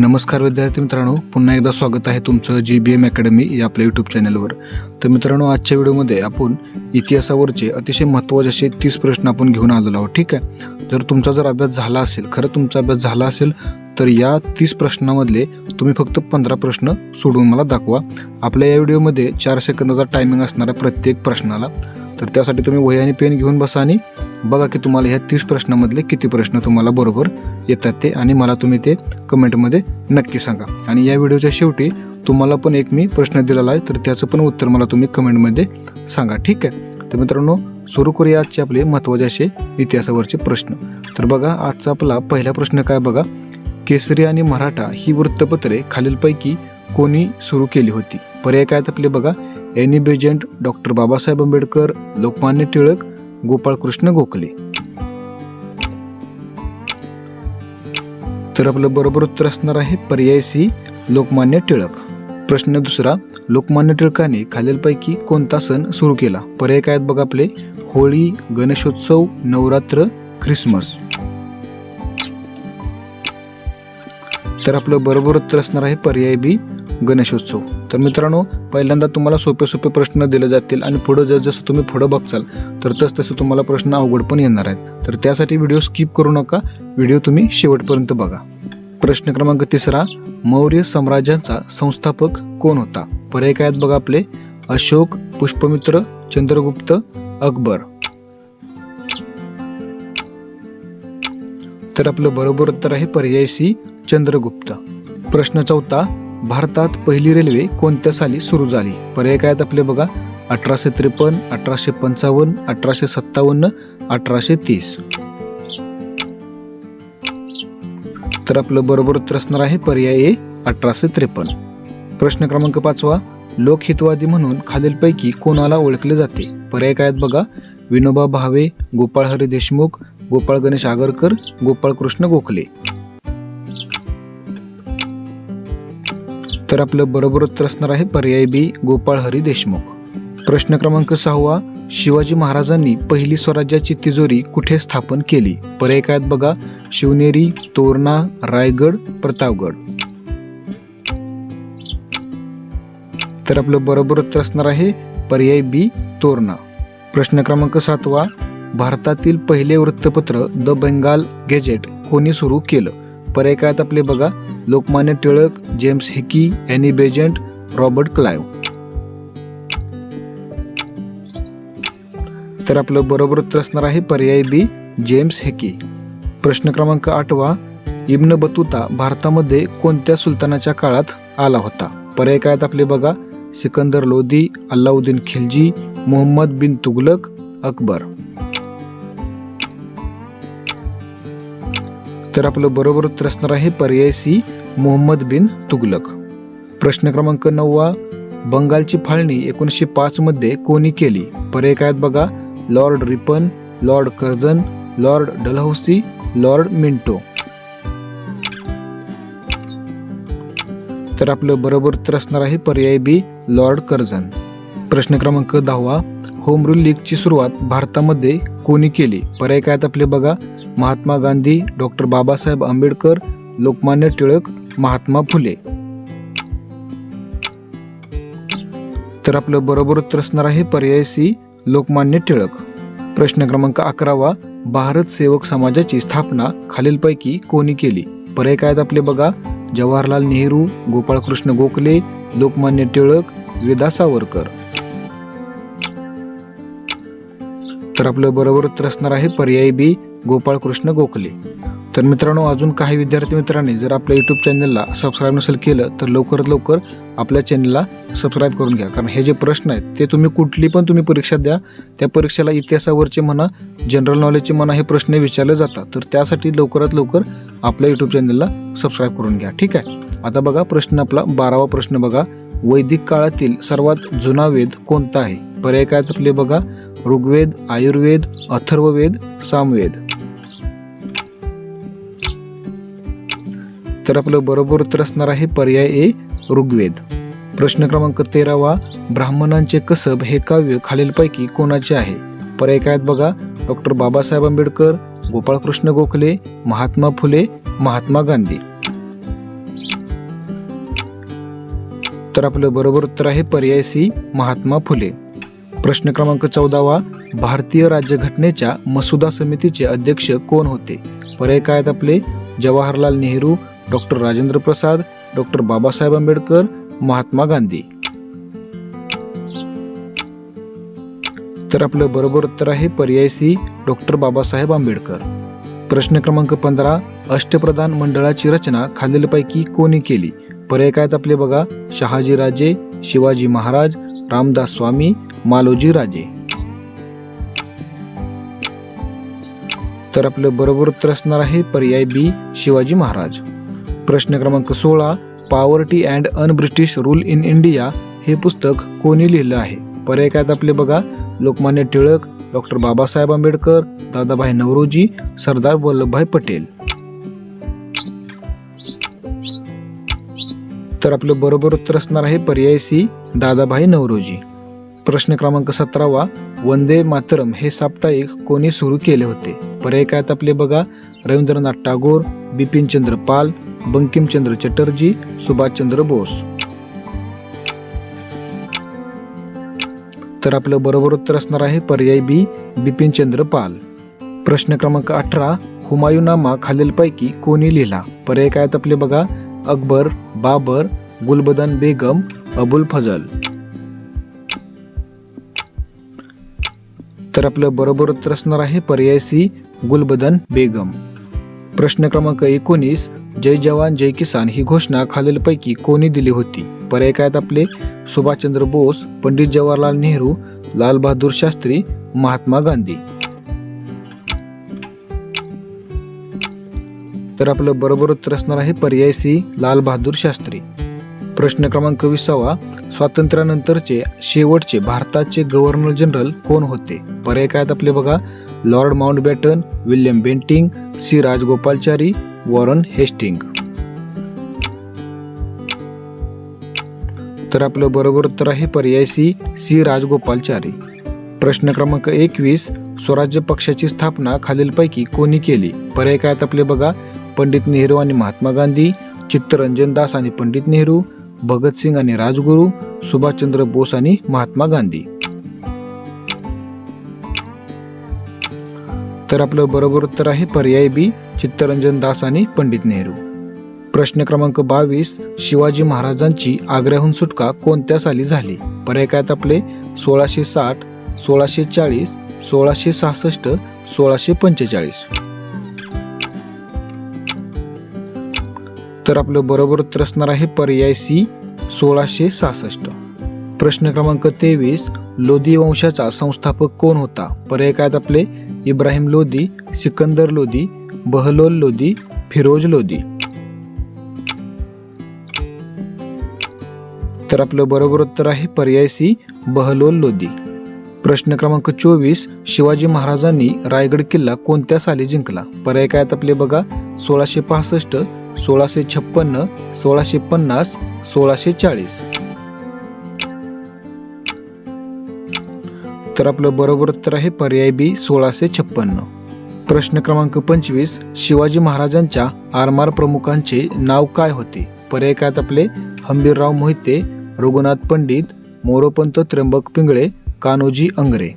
नमस्कार विद्यार्थी मित्रांनो पुन्हा एकदा स्वागत आहे तुमचं जी बी एम अकॅडमी या आपल्या यूट्यूब चॅनलवर तर मित्रांनो आजच्या व्हिडिओमध्ये आपण इतिहासावरचे अतिशय महत्त्वाचे असे तीस प्रश्न आपण घेऊन आलेलो आहोत ठीक आहे? जर तुमचा जर अभ्यास झाला असेल खरं तुमचा अभ्यास झाला असेल तर या तीस प्रश्नामधले तुम्ही फक्त पंधरा प्रश्न सोडून मला दाखवा. आपल्या या व्हिडिओमध्ये चार सेकंदाचा टायमिंग असणारा प्रत्येक प्रश्नाला. तर त्यासाठी तुम्ही वही आणि पेन घेऊन बसा आणि बघा की तुम्हाला ह्या तीस प्रश्नामधले किती प्रश्न तुम्हाला बरोबर येतात ते आणि मला तुम्ही ते कमेंटमध्ये नक्की सांगा. आणि या व्हिडिओच्या शेवटी तुम्हाला पण एक मी प्रश्न दिलेला आहे तर त्याचं पण उत्तर मला तुम्ही कमेंटमध्ये सांगा ठीक आहे? तर मित्रांनो सुरू करूया आजचे आपले महत्त्वाचे असे इतिहासावरचे प्रश्न. तर बघा आजचा आपला पहिला प्रश्न काय बघा? केसरी आणि मराठा ही वृत्तपत्रे खालीलपैकी कोणी सुरू केली होती. पर्याय काय आपले बघा. Annie. Besant doctor Babasaheb Ambedkar Lokmanya Tilak Gopalkrishna Gokhale. तर आपलं बरोबर उत्तर असणार आहे पर्याय सी लोकमान्य टिळक. प्रश्न दुसरा लोकमान्य टिळकाने खालीलपैकी कोणता सण सुरू केला? पर्याय काय बघा आपले. होळी गणेशोत्सव नवरात्र ख्रिसमस. तर आपलं बरोबर उत्तर असणार आहे पर्याय बी गणेशोत्सव. तर मित्रांनो पहिल्यांदा तुम्हाला सोपे सोपे प्रश्न दिले जातील आणि पुढं जर जसं तुम्ही पुढं बघचाल तर तस तसं तुम्हाला प्रश्न अवघड पण येणार आहेत. तर त्यासाठी व्हिडिओ स्किप करू नका व्हिडिओ तुम्ही शेवटपर्यंत बघा. प्रश्न क्रमांक तिसरा मौर्य साम्राज्याचा संस्थापक कोण होता? पर्याय काय आहेत बघा आपले? अशोक पुष्पमित्र चंद्रगुप्त अकबर. तर आपलं बरोबर उत्तर आहे पर्याय सी चंद्रगुप्त. प्रश्न चौथा भारतात पहिली रेल्वे कोणत्या साली सुरू झाली? पर्याय काय आहेत आपले बघा. अठराशे त्रेपन्न अठराशे पंचावन्न अठराशे सत्तावन्न अठराशे तीस. तर आपलं बरोबर उत्तर असणार आहे पर्याय ए अठराशे त्रेपन्न. प्रश्न क्रमांक पाचवा लोकहितवादी म्हणून खालीलपैकी कोणाला ओळखले जाते? पर्याय काय आहेत बघा. विनोबा भावे गोपाळ हरी देशमुख गोपाळ गणेश आगरकर गोपाळ कृष्ण गोखले. तर आपलं बरोबर उत्तर असणार आहे पर्याय बी गोपाळ हरी देशमुख. प्रश्न क्रमांक सहावा शिवाजी महाराजांनी पहिली स्वराज्याची तिजोरी कुठे स्थापन केली? पर्याय काय आहेत बघा. शिवनेरी तोरणा रायगड प्रतापगड. तर आपलं बरोबर उत्तर असणार आहे पर्याय बी तोरणा. प्रश्न क्रमांक सातवा भारतातील पहिले वृत्तपत्र द बेंगाल गॅजेट कोणी सुरू केलं? पर्याय काय आहेत आपले बघा. Lokmanya Tilak James Hickey Annie Besant Robert Clive तर आपलं बरोबर उत्तर असणार आहे पर्याय बी जेम्स हेकी प्रश्न क्रमांक आठवा. इब्न बतुता भारतामध्ये कोणत्या सुलतानाच्या काळात आला होता? पर्याय काय आहेत आपले बघा. सिकंदर लोधी अल्लाउद्दीन खिलजी मोहम्मद बिन तुगलक अकबर. तर आपलं बरोबर उत्तर असणार आहे पर्याय सी मोहम्मद बिन तुगलक. प्रश्न क्रमांक नववा बंगालची फाळणी एकोणीसशे पाचमध्ये कोणी केली? पर्याय काय आहेत बघा? Lord Ripon Lord Curzon Lord Dalhousie Lord Minto. तर आपलं बरोबर उत्तर असणार आहे पर्याय बी लॉर्ड कर्जन प्रश्न क्रमांक दहावा होम रूल लीगची सुरुवात भारतामध्ये कोणी केली? पर्याय काय आहेत आपले बघा? महात्मा गांधी डॉक्टर बाबासाहेब आंबेडकर लोकमान्य टिळक महात्मा फुले. तर आपलं बरोबर उत्तर असणार आहे पर्याय सी लोकमान्य टिळक. प्रश्न क्रमांक अकरावा भारत सेवक समाजाची स्थापना खालीलपैकी कोणी केली? पर्याय काय आहेत आपले बघा. जवाहरलाल नेहरू गोपाळकृष्ण गोखले लोकमान्य टिळक विदा सावरकर. तर आपलं बरोबर उत्तर असणार आहे पर्याय बी गोपाळकृष्ण गोखले. तर मित्रांनो अजून काही विद्यार्थी मित्रांनी जर आपल्या यूट्यूब चॅनलला सबस्क्राईब नसेल केलं तर लवकरात लवकर आपल्या चॅनलला सबस्क्राईब करून घ्या. कारण हे जे प्रश्न आहेत ते तुम्ही कुठली पण तुम्ही परीक्षा द्या त्या परीक्षेला इतिहासावरचे म्हणा जनरल नॉलेजचे म्हणा हे प्रश्न विचारले जातात. तर त्यासाठी लवकरात लवकर आपल्या यूट्यूब चॅनलला सबस्क्राईब करून घ्या. ठीक आहे? आता बघा प्रश्न आपला बारावा प्रश्न बघा. वैदिक काळातील सर्वात जुना वेद कोणता आहे? पर्याय काय आहेत आपले बघा. ऋग्वेद आयुर्वेद अथर्ववेद सामवेद. तर आपलं बरोबर उत्तर असणार आहे पर्याय ए ऋग्वेद. प्रश्न क्रमांक तेरावा ब्राह्मणांचे कसब हे काव्य खालीलपैकी कोणाचे आहे? पर्याय काय आहेत बघा. डॉक्टर बाबासाहेब आंबेडकर गोपाळकृष्ण गोखले महात्मा फुले महात्मा गांधी. तर आपलं बरोबर उत्तर आहे पर्याय सी महात्मा फुले. प्रश्न क्रमांक चौदावा भारतीय राज्यघटनेच्या मसुदा समितीचे अध्यक्ष कोण होते? पर्याय काय आहेत आपले? Jawaharlal Nehru doctor Rajendra Prasad doctor Babasaheb Ambedkar Mahatma Gandhi. तर आपलं बरोबर उत्तर आहे पर्याय सी डॉक्टर बाबासाहेब आंबेडकर. प्रश्न क्रमांक पंधरा अष्टप्रधान मंडळाची रचना खालीलपैकी कोणी केली? पर्याय काय आहेत आपले बघा. शहाजी राजे शिवाजी महाराज रामदास स्वामी मालोजी राजे. तर आपलं बरोबर उत्तर असणार आहे पर्याय बी शिवाजी महाराज. प्रश्न क्रमांक सोळा poverty and unbritish rule in India हे पुस्तक कोणी लिहिलं आहे? पर्याय काय आपले बघा. लोकमान्य टिळक डॉक्टर बाबासाहेब आंबेडकर दादाभाई नवरोजी सरदार वल्लभभाई पटेल. तर आपलं बरोबर उत्तर असणार आहे पर्याय सी दादाभाई नवरोजी. प्रश्न क्रमांक सतरावा वंदे मातरम हे साप्ताहिक कोणी सुरू केले होते? पर्याय काय आपले बघा. रवींद्रनाथ टागोर बिपिनचंद्र पाल बंकिमचंद्र चटर्जी सुभाषचंद्र बोस. तर आपलं बरोबर उत्तर असणार आहे पर्याय बी बिपिनचंद्र पाल. प्रश्न क्रमांक अठरा हुमायूनामा खालीलपैकी कोणी लिहिला? पर्याय काय आहेत आपले बघा. अकबर बाबर गुलबदन बेगम अबुल फजल. तर आपलं बरोबर उत्तर असणार आहे पर्याय सी गुलबदन बेगम. प्रश्न क्रमांक एकोणीस जय जवान जय किसान ही घोषणा खालीलपैकी कोणी दिली होती? पर्याय काय आपले? सुभाषचंद्र बोस पंडित जवाहरलाल नेहरू लाल बहादूर शास्त्री महात्मा गांधी. तर आपलं बरोबर उत्तर असणार आहे पर्याय सी लाल बहादूर शास्त्री. प्रश्न क्रमांक विसावा स्वातंत्र्यानंतरचे शेवटचे भारताचे गव्हर्नर जनरल कोण होते? पर्याय काय आपले बघा? Lord Mountbatten William Bentinck C Rajagopalachari Warren Hastings. तर आपलं बरोबर उत्तर आहे पर्याय सी सी राजगोपालचारी. प्रश्न क्रमांक एकवीस स्वराज्य पक्षाची स्थापना खालीलपैकी कोणी केली? पर्याय काय आपले बघा. पंडित नेहरू आणि महात्मा गांधी चित्तरंजन दास आणि पंडित नेहरू भगतसिंग आणि राजगुरू सुभाषचंद्र बोस आणि महात्मा गांधी. तर आपलं बरोबर उत्तर आहे पर्याय बी चित्तरंजन दास आणि पंडित नेहरू. प्रश्न क्रमांक बावीस शिवाजी महाराजांची आग्र्याहून सुटका कोणत्या साली झाली? पर्याय काय आपले? सोळाशे साठ सोळाशे चाळीस सोळाशे सहासष्ट सोळाशे पंचेचाळीस. तर आपलं बरोबर उत्तर असणार आहे पर्याय सी सोळाशे सहासष्ट. प्रश्न क्रमांक तेवीस लोधी वंशाचा संस्थापक कोण होता? पर्याय काय आपले? इब्राहिम लोधी सिकंदर लोधी बहलोल लोधी फिरोज लोधी तर आपलं बरोबर उत्तर आहे पर्याय सी बहलोल लोधी प्रश्न क्रमांक चोवीस शिवाजी महाराजांनी रायगड किल्ला कोणत्या साली जिंकला? पर्याय काय आहेत आपले बघा. सोळाशे पासष्ट सोळाशे छप्पन्न सोळाशे पन्नास सोळाशे चाळीस. तर आपलं बरोबर उत्तर आहे पर्याय बी सोळाशे छप्पन्न. प्रश्न क्रमांक पंचवीस शिवाजी महाराजांच्या आरमार प्रमुखांचे नाव काय होते? पर्याय काय आपले? हंबीरराव मोहिते रघुनाथ पंडित मोरोपंत त्र्यंबक पिंगळे कान्होजी अंगरे.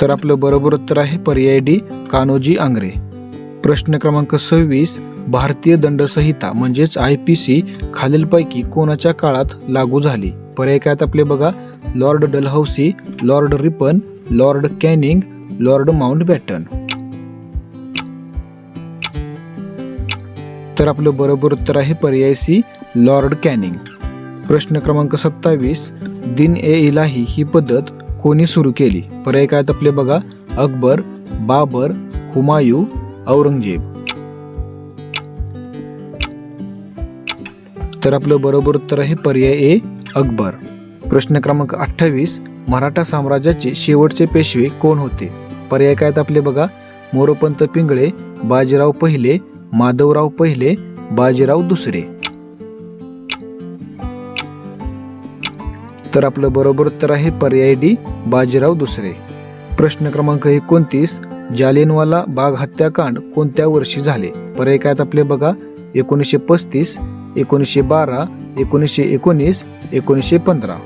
तर आपलं बरोबर उत्तर आहे पर्याय डी कान्होजी आंग्रे प्रश्न क्रमांक सव्वीस भारतीय दंडसंहिता म्हणजेच आय पी सी खालीलपैकी कोणाच्या काळात लागू झाली? पर्याय काय आपले बघा. Lord Dalhousie Lord Ripon Lord Canning Lord Mountbatten. तर आपलं बरोबर उत्तर आहे पर्याय सी लॉर्ड कॅनिंग. प्रश्न क्रमांक सत्तावीस दिन ए इलाही ही पद्धत कोणी सुरू केली? पर्याय काय आपले बघा. अकबर बाबर हुमायू औरंगजेब. तर आपलं बरोबर उत्तर आहे पर्याय ए अकबर. प्रश्न क्रमांक अठ्ठावीस मराठा साम्राज्याचे शेवटचे पेशवे कोण होते? पर्याय काय आपले बघा. मोरोपंत पिंगळे बाजीराव पहिले माधवराव पहिले बाजीराव दुसरे. तर आपलं बरोबर उत्तर आहे पर्याय डी बाजीराव दुसरे. प्रश्न क्रमांक एकोणतीस जालियनवाला बाग हत्याकांड कोणत्या वर्षी झाले? पर्याय काय आपले बघा. एकोणीसशे पस्तीस एकोणीसशे बारा एकोणीसशे एकोणीस एकोणीसशे पंधरा.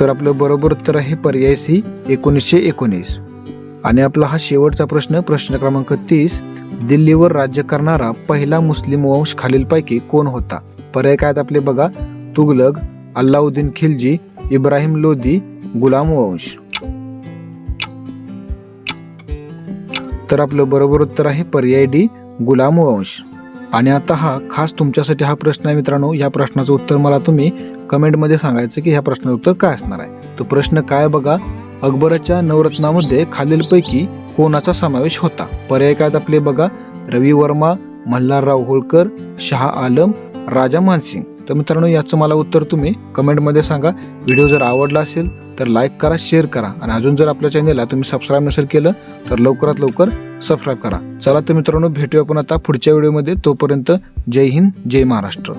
तर आपलं बरोबर उत्तर आहे पर्याय सी एकोणीसशे एकोणीस. आणि आपला हा शेवटचा प्रश्न प्रश्न क्रमांक तीस दिल्लीवर राज्य करणारा पहिला मुस्लिम वंश खालीलपैकी कोण होता? पर्याय काय आहेत आपले बघा. तुगलक अल्लाउद्दीन खिलजी इब्राहिम लोदी गुलाम वंश. तर आपलं बरोबर उत्तर आहे पर्याय डी गुलाम वंश. आणि आता हा खास तुमच्यासाठी हा प्रश्न आहे मित्रांनो. या प्रश्नाचं उत्तर मला तुम्ही कमेंटमध्ये सांगायचं की ह्या प्रश्नाचं उत्तर काय असणार आहे. तो प्रश्न काय बघा. अकबराच्या नवरत्नामध्ये खालीलपैकी कोणाचा समावेश होता? पर्याय काय आपले बघा. रवी वर्मा मल्हारराव होळकर शहा आलम राजा मानसिंग. तर मित्रांनो याचं मला उत्तर तुम्ही कमेंटमध्ये सांगा. व्हिडिओ जर आवडला असेल तर लाईक करा शेअर करा. आणि अजून जर आपल्या चॅनेलला तुम्ही सबस्क्राईब नसेल केलं तर लवकरात लवकर सबस्क्राईब करा. चला तर मित्रांनो भेटूया आपण आता पुढच्या व्हिडिओमध्ये तोपर्यंत जय हिंद जय महाराष्ट्र.